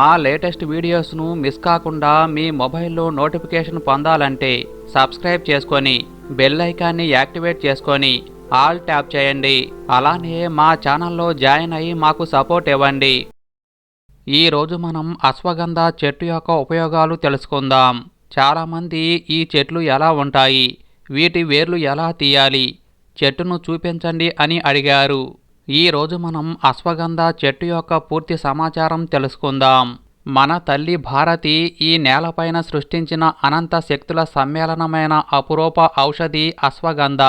మా latest వీడియోస్ను miss కాకుండా మీ మొబైల్లో నోటిఫికేషన్ పొందాలంటే సబ్స్క్రైబ్ చేసుకొని బెల్ ఐకాన్ని యాక్టివేట్ చేసుకొని ఆల్ ట్యాప్ చేయండి. అలానే మా ఛానల్లో జాయిన్ అయ్యి మాకు సపోర్ట్ ఇవ్వండి. ఈ రోజు మనం అశ్వగంధ చెట్టు యొక్క ఉపయోగాలు తెలుసుకుందాం. చాలామంది ఈ చెట్లు ఎలా ఉంటాయి? వీటి వేర్లు ఎలా తీయాలి? చెట్టును చూపించండి అని అడిగారు. ఈ రోజు మనం అశ్వగంధ చెట్టు యొక్క పూర్తి సమాచారం తెలుసుకుందాం. మన తల్లి భారతి ఈ నేలపైన సృష్టించిన అనంత శక్తుల సమ్మేళనమైన అపురూప ఔషధి అశ్వగంధ.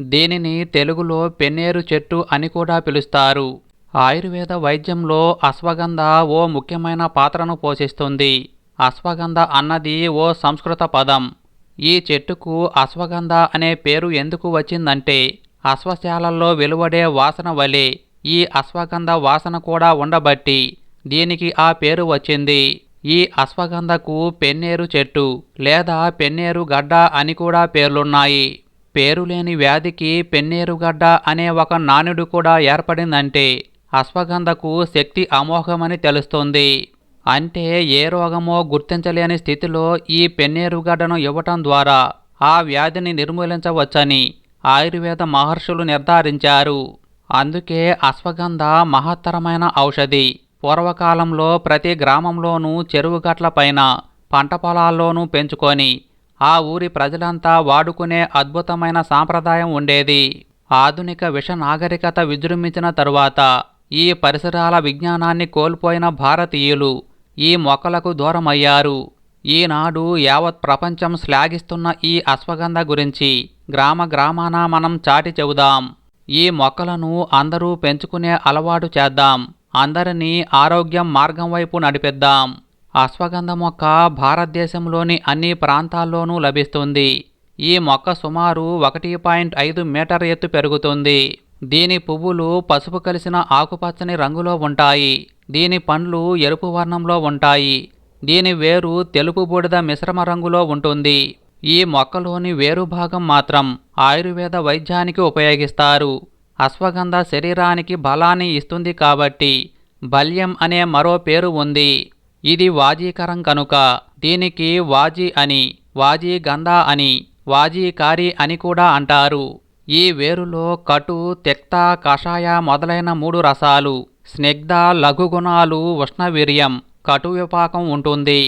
దీనిని తెలుగులో పెన్నేరు చెట్టు అని కూడా పిలుస్తారు. ఆయుర్వేద వైద్యంలో అశ్వగంధ ఓ ముఖ్యమైన పాత్రను పోషిస్తుంది. అశ్వగంధ అన్నది ఓ సంస్కృత పదం. ఈ చెట్టుకు అశ్వగంధ అనే పేరు ఎందుకు వచ్చిందంటే అశ్వశాలల్లో వెలువడే వాసన వలె ఈ అశ్వగంధ వాసన కూడా ఉండబట్టి దీనికి ఆ పేరు వచ్చింది. ఈ అశ్వగంధకు పెన్నేరు చెట్టు లేదా పెన్నేరు గడ్డ అని కూడా పేర్లున్నాయి. పేరులేని వ్యాధికి పెన్నేరుగడ్డ అనే ఒక నానుడు కూడా ఏర్పడిందంటే అశ్వగంధకు శక్తి అమోఘమని తెలుస్తుంది. అంటే ఏ రోగమో గుర్తించలేని స్థితిలో ఈ పెన్నేరుగడ్డను ఇవ్వటం ద్వారా ఆ వ్యాధిని నిర్మూలించవచ్చని ఆయుర్వేద మహర్షులు నిర్ధారించారు. అందుకే అశ్వగంధ మహత్తరమైన ఔషధి. పూర్వకాలంలో ప్రతి గ్రామంలోనూ చెరువు గట్ల పైన పంట పొలాల్లోనూ పెంచుకొని ఆ ఊరి ప్రజలంతా వాడుకునే అద్భుతమైన సాంప్రదాయం ఉండేది. ఆధునిక విష నాగరికత విజృంభించిన తరువాత ఈ పరిసరాల విజ్ఞానాన్ని కోల్పోయిన భారతీయులు ఈ మొక్కలకు దూరమయ్యారు. ఈనాడు యావత్ ప్రపంచం శ్లాఘిస్తున్న ఈ అశ్వగంధ గురించి గ్రామ గ్రామాన మనం చాటి చెబుదాం. ఈ మొక్కలను అందరూ పెంచుకునే అలవాటు చేద్దాం. అందరినీ ఆరోగ్యం మార్గం వైపు నడిపిద్దాం. అశ్వగంధ మొక్క భారతదేశంలోని అన్ని ప్రాంతాల్లోనూ లభిస్తుంది. ఈ మొక్క సుమారు ఒకటి పాయింట్ ఐదు మీటర్ ఎత్తు పెరుగుతుంది. దీని పువ్వులు పసుపు కలిసిన ఆకుపచ్చని రంగులో ఉంటాయి. దీని పండ్లు ఎరుపు వర్ణంలో ఉంటాయి. దీని వేరు తెలుపు బూడిద మిశ్రమ రంగులో ఉంటుంది. ఈ మొక్కలోని వేరు భాగం మాత్రం ఆయుర్వేద వైద్యానికి ఉపయోగిస్తారు. అశ్వగంధ శరీరానికి బలాన్ని ఇస్తుంది కాబట్టి బల్యం అనే మరో పేరు ఉంది. ఇది వాజీకరం కనుక దీనికి వాజీ అని వాజీ గంధ అని వాజీకారి అని కూడా అంటారు. ఈ వేరులో కటు తెక్త కషాయ మొదలైన మూడు రసాలు స్నిగ్ధ లఘుగుణాలు ఉష్ణవీర్యం కటు విపాకం ఉంటుంది.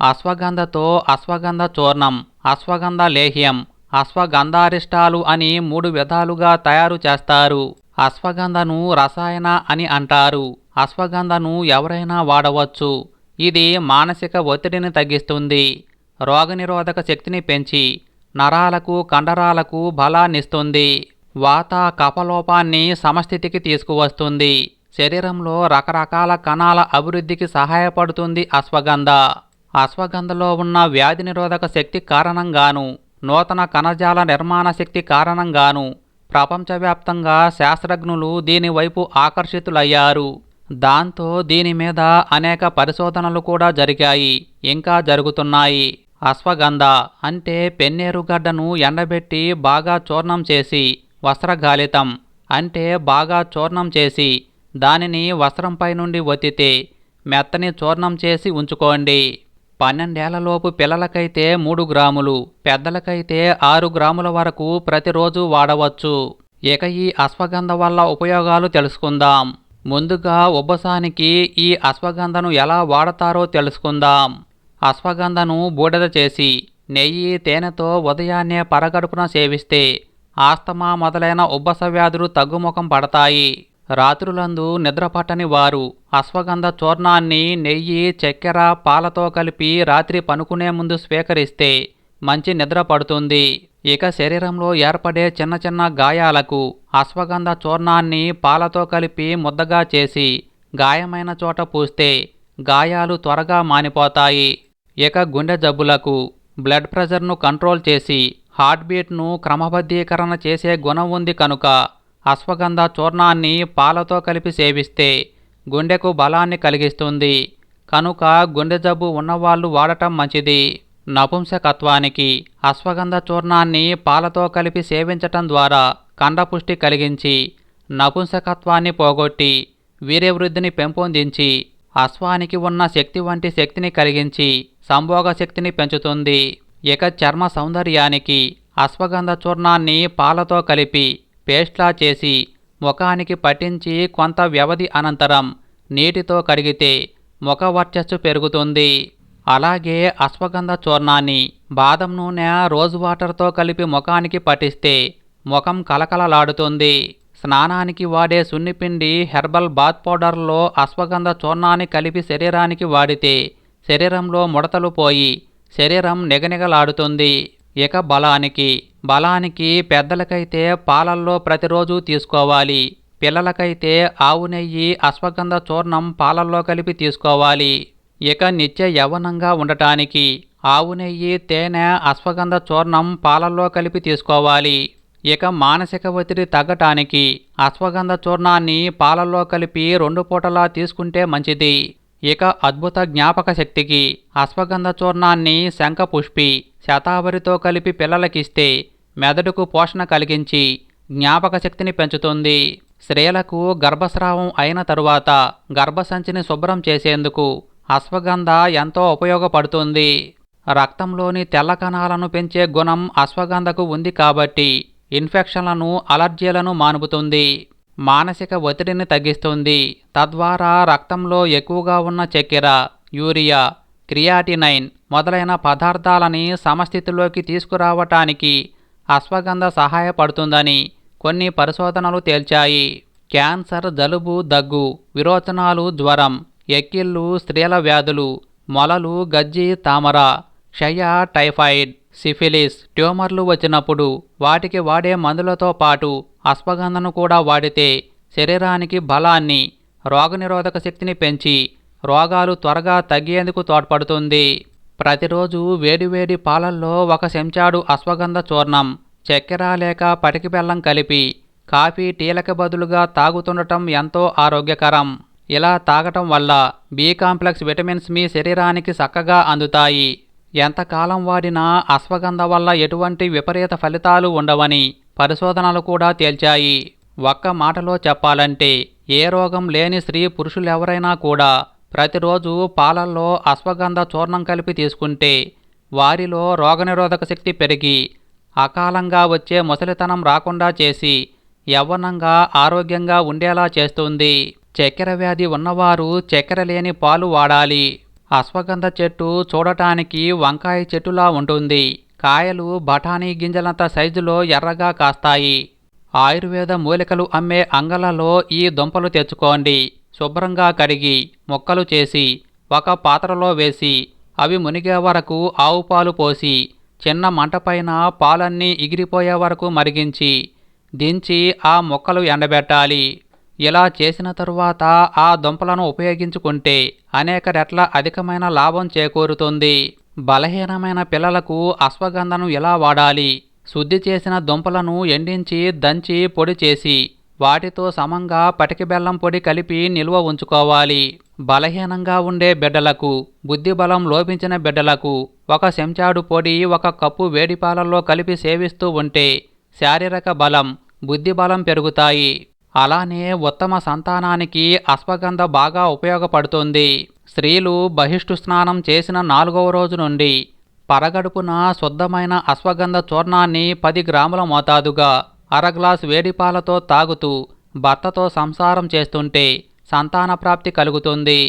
అశ్వగంధతో అశ్వగంధ చూర్ణం అశ్వగంధ లేహ్యం అశ్వగంధారిష్టాలు అని మూడు విధాలుగా తయారు చేస్తారు. అశ్వగంధను రసాయన అని అంటారు. అశ్వగంధను ఎవరైనా వాడవచ్చు. ఇది మానసిక ఒత్తిడిని తగ్గిస్తుంది. రోగనిరోధక శక్తిని పెంచి నరాలకు కండరాలకు బలాన్నిస్తుంది. వాత కపలోపాన్ని సమస్థితికి తీసుకువస్తుంది. శరీరంలో రకరకాల కణాల అభివృద్ధికి సహాయపడుతుంది అశ్వగంధ. అశ్వగంధలో ఉన్న వ్యాధి నిరోధక శక్తి కారణంగాను నూతన కణజాల నిర్మాణ శక్తి కారణంగాను ప్రపంచవ్యాప్తంగా శాస్త్రజ్ఞులు దీని వైపు ఆకర్షితులయ్యారు. దాంతో దీని మీద అనేక పరిశోధనలు కూడా జరిగాయి ఇంకా జరుగుతున్నాయి. అశ్వగంధ అంటే పెన్నేరుగడ్డను ఎండబెట్టి బాగా చూర్ణం చేసి వస్త్రగాలితం అంటే బాగా చూర్ణం చేసి దానిని వస్త్రంపై నుండి ఒత్తితే మెత్తని చూర్ణం చేసి ఉంచుకోండి. పన్నెండేళ్ళలోపు పిల్లలకైతే మూడు గ్రాములు పెద్దలకైతే ఆరు గ్రాముల వరకు ప్రతిరోజు వాడవచ్చు. ఇక ఈ అశ్వగంధ వల్ల ఉపయోగాలు తెలుసుకుందాం. ముందుగా ఉబ్బసానికి ఈ అశ్వగంధను ఎలా వాడతారో తెలుసుకుందాం. అశ్వగంధను బూడిద చేసి నెయ్యి తేనెతో ఉదయాన్నే పరగడుపున సేవిస్తే ఆస్తమా మొదలైన ఉబ్బస వ్యాధులు తగ్గుముఖం పడతాయి. రాత్రులందు నిద్రపట్టని వారు అశ్వగంధ చూర్ణాన్ని నెయ్యి చక్కెర పాలతో కలిపి రాత్రి పనుకునే ముందు స్వీకరిస్తే మంచి నిద్ర పడుతుంది. ఇక శరీరంలో ఏర్పడే చిన్న చిన్న గాయాలకు అశ్వగంధ చూర్ణాన్ని పాలతో కలిపి ముద్దగా చేసి గాయమైన చోట పూస్తే గాయాలు త్వరగా మానిపోతాయి. ఇక గుండె జబ్బులకు బ్లడ్ ప్రెషర్ను కంట్రోల్ చేసి హార్ట్ బీట్ను క్రమబద్ధీకరణ చేసే గుణం ఉంది కనుక అశ్వగంధ చూర్ణాన్ని పాలతో కలిపి సేవిస్తే గుండెకు బలాన్ని కలిగిస్తుంది. కనుక గుండె జబ్బు ఉన్నవాళ్ళు వాడటం మంచిది. నపుంసకత్వానికి అశ్వగంధ చూర్ణాన్ని పాలతో కలిపి సేవించటం ద్వారా కండపుష్టి కలిగించి నపుంసకత్వాన్ని పోగొట్టి వీర్యవృద్ధిని పెంపొందించి అశ్వానికి ఉన్న శక్తి వంటి శక్తిని కలిగించి సంభోగ శక్తిని పెంచుతుంది. ఇక చర్మ సౌందర్యానికి అశ్వగంధ చూర్ణాన్ని పాలతో కలిపి పేస్ట్లా చేసి ముఖానికి పట్టించి కొంత వ్యవధి అనంతరం నీటితో కడిగితే ముఖ వర్చస్సు పెరుగుతుంది. అలాగే అశ్వగంధ చూర్ణాన్ని బాదం నూనె రోజ్ వాటర్తో కలిపి ముఖానికి పట్టిస్తే ముఖం కలకలలాడుతుంది స్నానానికి వాడే సున్నిపిండి హెర్బల్ బాత్ పౌడర్లో అశ్వగంధ చూర్ణాన్ని కలిపి శరీరానికి వాడితే శరీరంలో ముడతలు పోయి శరీరం నిగనిగలాడుతుంది. ఇక బలానికి బలానికి పెద్దలకైతే పాలల్లో ప్రతిరోజు తీసుకోవాలి. పిల్లలకైతే ఆవు నెయ్యి అశ్వగంధ చూర్ణం పాలల్లో కలిపి తీసుకోవాలి. ఇక నిత్య యవనంగా ఉండటానికి ఆవు నెయ్యి తేనె అశ్వగంధ చూర్ణం పాలల్లో కలిపి తీసుకోవాలి. ఇక మానసిక ఒత్తిడి తగ్గటానికి అశ్వగంధ చూర్ణాన్ని పాలల్లో కలిపి రెండు పూటలా తీసుకుంటే మంచిది. ఇక అద్భుత జ్ఞాపక శక్తికి అశ్వగంధ చూర్ణాన్ని శంఖపుష్పి శతావరితో కలిపి పిల్లలకిస్తే మెదడుకు పోషణ కలిగించి జ్ఞాపక శక్తిని పెంచుతుంది. స్త్రీలకు గర్భస్రావం అయిన తరువాత గర్భసంచిని శుభ్రం చేసేందుకు అశ్వగంధ ఎంతో ఉపయోగపడుతుంది. రక్తంలోని తెల్ల కణాలను పెంచే గుణం అశ్వగంధకు ఉంది కాబట్టి ఇన్ఫెక్షన్లను అలర్జీలను మానుపుతుంది. మానసిక ఒత్తిడిని తగ్గిస్తుంది. తద్వారా రక్తంలో ఎక్కువగా ఉన్న చక్కెర యూరియా క్రియాటినైన్ మొదలైన పదార్థాలని సమస్థితిలోకి తీసుకురావటానికి అశ్వగంధ సహాయపడుతుందని కొన్ని పరిశోధనలు తేల్చాయి. క్యాన్సర్ జలుబు దగ్గు విరోచనాలు జ్వరం ఎక్కిళ్ళు స్త్రీల వ్యాధులు మొలలు గజ్జి తామర క్షయ టైఫాయిడ్ సిఫిలిస్ ట్యూమర్లు వచ్చినప్పుడు వాటికి వాడే మందులతో పాటు అశ్వగంధను కూడా వాడితే శరీరానికి బలాన్ని రోగనిరోధక శక్తిని పెంచి రోగాలు త్వరగా తగ్గేందుకు తోడ్పడుతుంది. ప్రతిరోజు వేడివేడి పాలల్లో ఒక చెంచాడు అశ్వగంధ చూర్ణం చక్కెర లేక పటికి బెల్లం కలిపి కాఫీ టీలకు బదులుగా తాగుతుండటం ఎంతో ఆరోగ్యకరం. ఇలా తాగటం వల్ల బి కాంప్లెక్స్ విటమిన్స్ మీ శరీరానికి చక్కగా అందుతాయి. ఎంతకాలం వాడినా అశ్వగంధ వల్ల ఎటువంటి విపరీత ఫలితాలు ఉండవని పరిశోధనలు కూడా తేల్చాయి. ఒక్క మాటలో చెప్పాలంటే ఏ రోగం లేని స్త్రీ పురుషులెవరైనా కూడా ప్రతిరోజు పాలల్లో అశ్వగంధ చూర్ణం కలిపి తీసుకుంటే వారిలో రోగనిరోధక శక్తి పెరిగి అకాలంగా వచ్చే ముసలితనం రాకుండా చేసి యవ్వనంగా ఆరోగ్యంగా ఉండేలా చేస్తుంది. చక్కెర వ్యాధి ఉన్నవారు చక్కెర లేని పాలు వాడాలి. అశ్వగంధ చెట్టు చూడటానికి వంకాయ చెట్టులా ఉంటుంది. కాయలు బఠానీ గింజలంత సైజులో ఎర్రగా కాస్తాయి. ఆయుర్వేద మూలికలు అమ్మే అంగలలో ఈ దుంపలు తెచ్చుకోండి. శుభ్రంగా కడిగి ముక్కలు చేసి ఒక పాత్రలో వేసి అవి మునిగే వరకు ఆవు పాలు పోసి చిన్న మంటపైన పాలన్నీ ఎగిరిపోయే వరకు మరిగించి దించి ఆ మొక్కలు ఎండబెట్టాలి. ఇలా చేసిన తరువాత ఆ దుంపలను ఉపయోగించుకుంటే అనేక రెట్ల అధికమైన లాభం చేకూరుతుంది. బలహీనమైన పిల్లలకు అశ్వగంధను ఎలా వాడాలి? శుద్ధి చేసిన దుంపలను ఎండించి దంచి పొడి చేసి వాటితో సమంగా పటికి బెల్లం పొడి కలిపి నిల్వ ఉంచుకోవాలి. బలహీనంగా ఉండే బిడ్డలకు బుద్ధి బలం లోపించిన బిడ్డలకు ఒక చెంచాడు పొడి ఒక కప్పు వేడిపాలల్లో కలిపి సేవిస్తూ ఉంటే శారీరక బలం బుద్ధి బలం పెరుగుతాయి. అలానే ఉత్తమ సంతానానికి అశ్వగంధ బాగా ఉపయోగపడుతుంది. స్త్రీలు బహిష్టు స్నానం చేసిన నాలుగవ రోజు నుండి పరగడుపున శుద్ధమైన అశ్వగంధ చూర్ణాన్ని పది గ్రాముల మోతాదుగా అర గ్లాస్ వేడిపాలతో తాగుతూ భర్తతో సంసారం చేస్తుంటే సంతాన ప్రాప్తి కలుగుతుంది.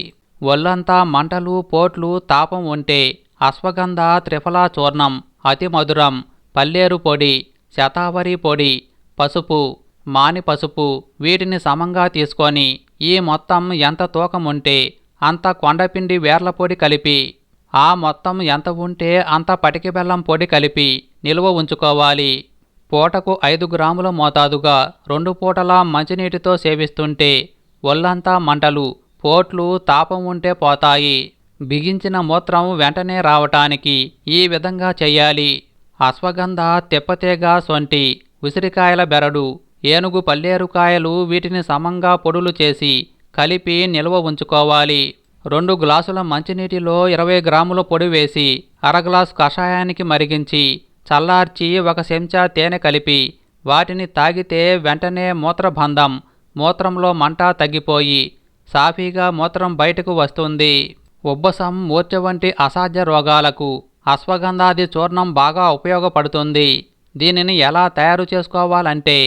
ఒళ్ళంతా మంటలు పోట్లు తాపం ఉంటే అశ్వగంధ త్రిఫలా చూర్ణం అతి మధురం పల్లేరు పొడి శతావరి పొడి పసుపు మాని పసుపు వీటిని సమంగా తీసుకొని ఈ మొత్తం ఎంత తూకం ఉంటే అంత కొండపిండి వేర్ల పొడి కలిపి ఆ మొత్తం ఎంత ఉంటే అంత పటికి బెల్లం పొడి కలిపి నిల్వ ఉంచుకోవాలి. పూటకు ఐదు గ్రాముల మోతాదుగా రెండు పూటలా మంచినీటితో సేవిస్తుంటే ఒళ్ళంతా మంటలు పోట్లు తాపం ఉంటే పోతాయి. బిగించిన మూత్రం వెంటనే రావటానికి ఈ విధంగా చెయ్యాలి అశ్వగంధ తిప్పతీగ సొంటి ఉసిరికాయల బెరడు ఏనుగు పల్లేరుకాయలు వీటిని సమంగా పొడులు చేసి కలిపి నిల్వ ఉంచుకోవాలి. రెండు గ్లాసుల మంచినీటిలో ఇరవై గ్రాముల పొడి వేసి అర గ్లాసు కషాయానికి మరిగించి చల్లార్చి ఒక చెంచా తేనె కలిపి వాటిని తాగితే వెంటనే మూత్రబంధం మూత్రంలో మంట తగ్గిపోయి సాఫీగా మూత్రం బయటకు వస్తుంది. ఉబ్బసం మూర్చ వంటి అసాధ్య రోగాలకు అశ్వగంధాది చూర్ణం బాగా ఉపయోగపడుతుంది. దీనిని ఎలా తయారు చేసుకోవాలంటే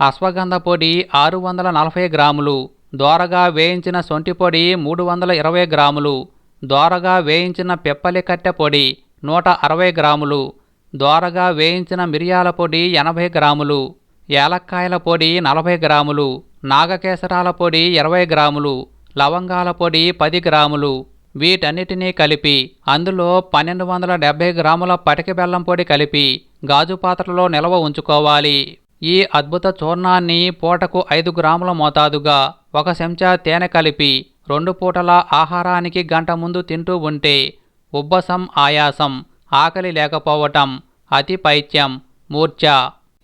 అశ్వగంధ పొడి ఆరు వందల నలభై గ్రాములు దోరగా వేయించిన సొంటి పొడి మూడు వందల ఇరవై గ్రాములు దోరగా వేయించిన పిప్పలి కట్టె పొడి నూట అరవై గ్రాములు దోరగా వేయించిన మిరియాల పొడి ఎనభై గ్రాములు ఏలక్కాయల పొడి నలభై గ్రాములు నాగకేసరాల పొడి ఇరవై గ్రాములు లవంగాల పొడి పది గ్రాములు. వీటన్నిటినీ కలిపి అందులో పన్నెండు వందల డెబ్బై గ్రాముల పటిక బెల్లం పొడి కలిపి గాజు పాత్రలో నిల్వ ఉంచుకోవాలి. ఈ అద్భుత చూర్ణాన్ని పూటకు ఐదు గ్రాముల మోతాదుగా ఒక చెంచా తేనె కలిపి రెండు పూటల ఆహారానికి గంట ముందు తింటూ ఉంటే ఉబ్బసం ఆయాసం ఆకలి లేకపోవటం అతి పైత్యం మూర్ఛ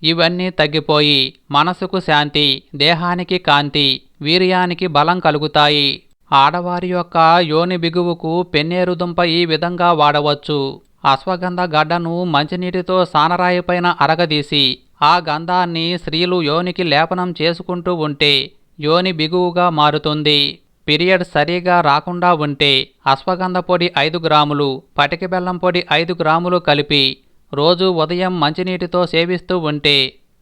ఇవన్నీ తగ్గిపోయి మనసుకు శాంతి దేహానికి కాంతి వీర్యానికి బలం కలుగుతాయి. ఆడవారి యొక్క యోని బిగువుకు పెన్నేరుదుంప ఈ విధంగా వాడవచ్చు. అశ్వగంధ గడ్డను మంచినీటితో సానరాయిపైన అరగదీసి ఆ గంధాన్ని స్త్రీలు యోనికి లేపనం చేసుకుంటూ ఉంటే యోని బిగువుగా మారుతుంది. పీరియడ్ సరిగా రాకుండా ఉంటే అశ్వగంధ పొడి ఐదు గ్రాములు పటిక బెల్లం పొడి ఐదు గ్రాములు కలిపి రోజు ఉదయం మంచినీటితో సేవిస్తూ ఉంటే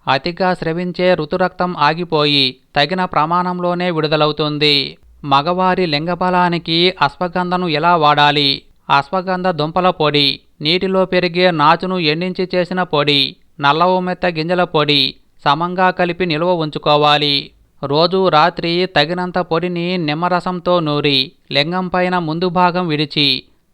అతిగా స్రవించే ఋతురక్తం ఆగిపోయి తగిన ప్రమాణంలోనే విడుదలవుతుంది. మగవారి లింగబలానికి అశ్వగంధను ఎలా వాడాలి? అశ్వగంధ దుంపల పొడి నీటిలో పెరిగే నాచును ఎండించి చేసిన పొడి నల్ల ఉమ్మెత్త గింజల పొడి సమంగా కలిపి నిల్వ ఉంచుకోవాలి. రోజు రాత్రి తగినంత పొడిని నిమ్మరసంతో నూరి లింగం పైన ముందు భాగం విడిచి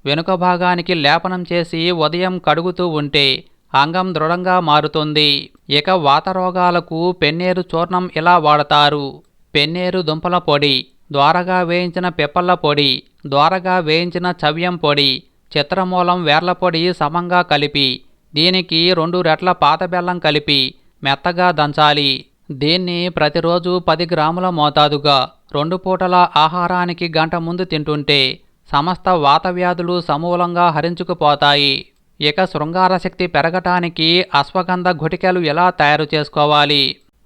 వెనుక భాగానికి లేపనం చేసి ఉదయం కడుగుతూ ఉంటే అంగం దృఢంగా మారుతుంది. ఇక వాత రోగాలకు పెన్నేరు చూర్ణం ఇలా వాడతారు. పెన్నేరు దుంపల పొడి ద్వారగా వేయించిన పిప్పల పొడి ద్వారగా వేయించిన చవ్యం పొడి చిత్రమూలం వేర్ల పొడి సమంగా కలిపి దీనికి రెండు రెట్ల పాత బెల్లం కలిపి మెత్తగా దంచాలి. దీన్ని ప్రతిరోజు పది గ్రాముల మోతాదుగా రెండు పూటల ఆహారానికి గంట ముందు తింటుంటే సమస్త వాతవ్యాధులు సమూలంగా హరించుకుపోతాయి. ఇక శృంగారశక్తి పెరగటానికి అశ్వగంధ గుటికలు ఎలా తయారు చేసుకోవాలి?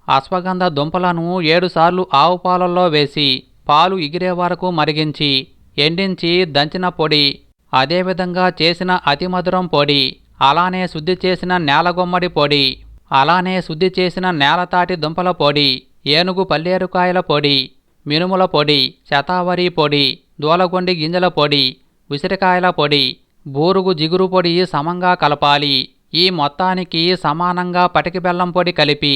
అశ్వగంధ దుంపలను ఏడుసార్లు ఆవు పాలల్లో వేసి పాలు ఎగిరే వరకు మరిగించి ఎండించి దంచిన పొడి అదేవిధంగా చేసిన అతిమధురం పొడి అలానే శుద్ధి చేసిన నేలగొమ్మడి పొడి అలానే శుద్ధి చేసిన నేలతాటి దుంపల పొడి ఏనుగు పల్లేరుకాయల పొడి మినుముల పొడి శతావరి పొడి దూలగొండి గింజల పొడి ఉసిరికాయల పొడి బూరుగు జిగురు పొడి సమంగా కలపాలి. ఈ మొత్తానికి సమానంగా పటికి బెల్లం పొడి కలిపి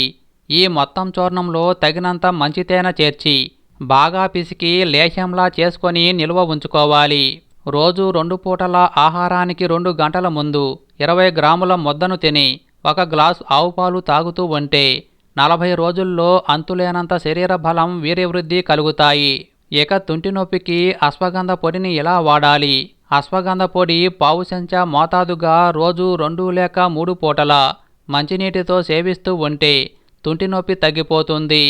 ఈ మొత్తం చూర్ణంలో తగినంత మంచి తేనె చేర్చి బాగా పిసికి లేహ్యంలా చేసుకొని నిల్వ ఉంచుకోవాలి. రోజు రెండు పూటల ఆహారానికి రెండు గంటల ముందు ఇరవై గ్రాముల ముద్దను తిని ఒక గ్లాసు ఆవు పాలు తాగుతూ ఉంటే నలభై రోజుల్లో అంతులేనంత శరీర బలం వీర్యవృద్ధి కలుగుతాయి. ఇక తుంటి నొప్పికి అశ్వగంధ పొడిని ఎలా వాడాలి? అశ్వగంధ పొడి పావు చెంచా మోతాదుగా రోజు రెండు లేక మూడు పూటల మంచినీటితో సేవిస్తూ ఉంటే తుంటి నొప్పి తగ్గిపోతుంది.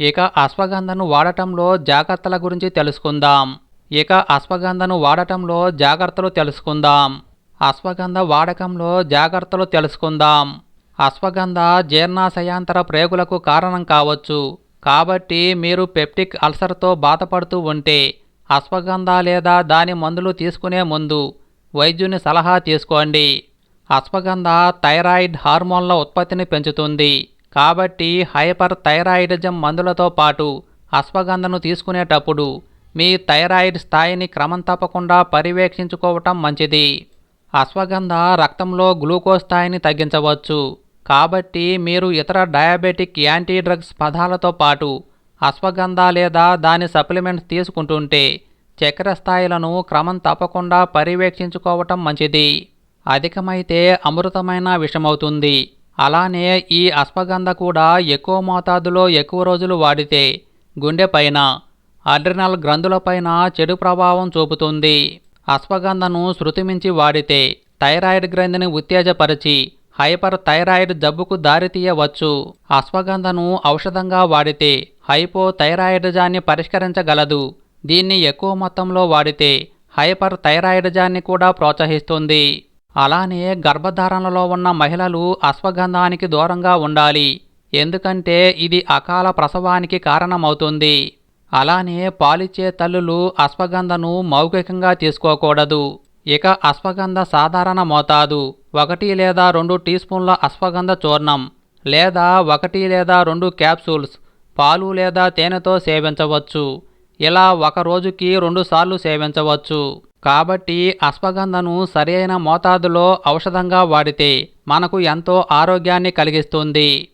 ఇక అశ్వగంధను వాడటంలో జాగ్రత్తల గురించి తెలుసుకుందాం. ఇక అశ్వగంధను వాడటంలో జాగ్రత్తలు తెలుసుకుందాం. అశ్వగంధ వాడకంలో జాగ్రత్తలు తెలుసుకుందాం. అశ్వగంధ జీర్ణాశయాంతర ప్రేగులకు కారణం కావచ్చు. కాబట్టి మీరు పెప్టిక్ అల్సర్తో బాధపడుతూ ఉంటే అశ్వగంధ లేదా దాని మందులు తీసుకునే ముందు వైద్యుని సలహా తీసుకోండి. అశ్వగంధ థైరాయిడ్ హార్మోన్ల ఉత్పత్తిని పెంచుతుంది. కాబట్టి హైపర్ థైరాయిడిజం మందులతో పాటు అశ్వగంధను తీసుకునేటప్పుడు మీ థైరాయిడ్ స్థాయిని క్రమం తప్పకుండా పర్యవేక్షించుకోవటం మంచిది. అశ్వగంధ రక్తంలో గ్లూకోజ్ స్థాయిని తగ్గించవచ్చు. కాబట్టి మీరు ఇతర డయాబెటిక్ యాంటీ డ్రగ్స్ పదాలతో పాటు అశ్వగంధ లేదా దాని సప్లిమెంట్స్ తీసుకుంటుంటే చక్కెర స్థాయిలను క్రమం తప్పకుండా పర్యవేక్షించుకోవటం మంచిది. అధికమైతే అమృతమైన విషమవుతుంది. అలానే ఈ అశ్వగంధ కూడా ఎక్కువ మోతాదులో ఎక్కువ రోజులు వాడితే గుండె పైన అడ్రినల్ గ్రంథులపైన చెడు ప్రభావం చూపుతుంది. అశ్వగంధను శృతిమించి వాడితే థైరాయిడ్ గ్రంథిని ఉత్తేజపరిచి హైపర్ థైరాయిడ్ జబ్బుకు దారితీయవచ్చు. అశ్వగంధను ఔషధంగా వాడితే హైపో థైరాయిడిజాన్ని పరిష్కరించగలదు. దీన్ని ఎక్కువ మొత్తంలో వాడితే హైపర్ థైరాయిడిజాన్ని కూడా ప్రోత్సహిస్తుంది. అలానే గర్భధారణలో ఉన్న మహిళలు అశ్వగంధానికి దూరంగా ఉండాలి. ఎందుకంటే ఇది అకాల ప్రసవానికి కారణమవుతుంది. అలానే పాలిచ్చే తల్లులు అశ్వగంధను మౌఖికంగా తీసుకోకూడదు. ఇక అశ్వగంధ సాధారణ మోతాదు. ఒకటి లేదా రెండు టీ స్పూన్ల అశ్వగంధ చూర్ణం లేదా ఒకటి లేదా రెండు క్యాప్సూల్స్ పాలు లేదా తేనెతో సేవించవచ్చు. ఇలా ఒక రోజుకి రెండుసార్లు సేవించవచ్చు. కాబట్టి అశ్వగంధను సరైన మోతాదులో ఔషధంగా వాడితే మనకు ఎంతో ఆరోగ్యాన్ని కలిగిస్తుంది.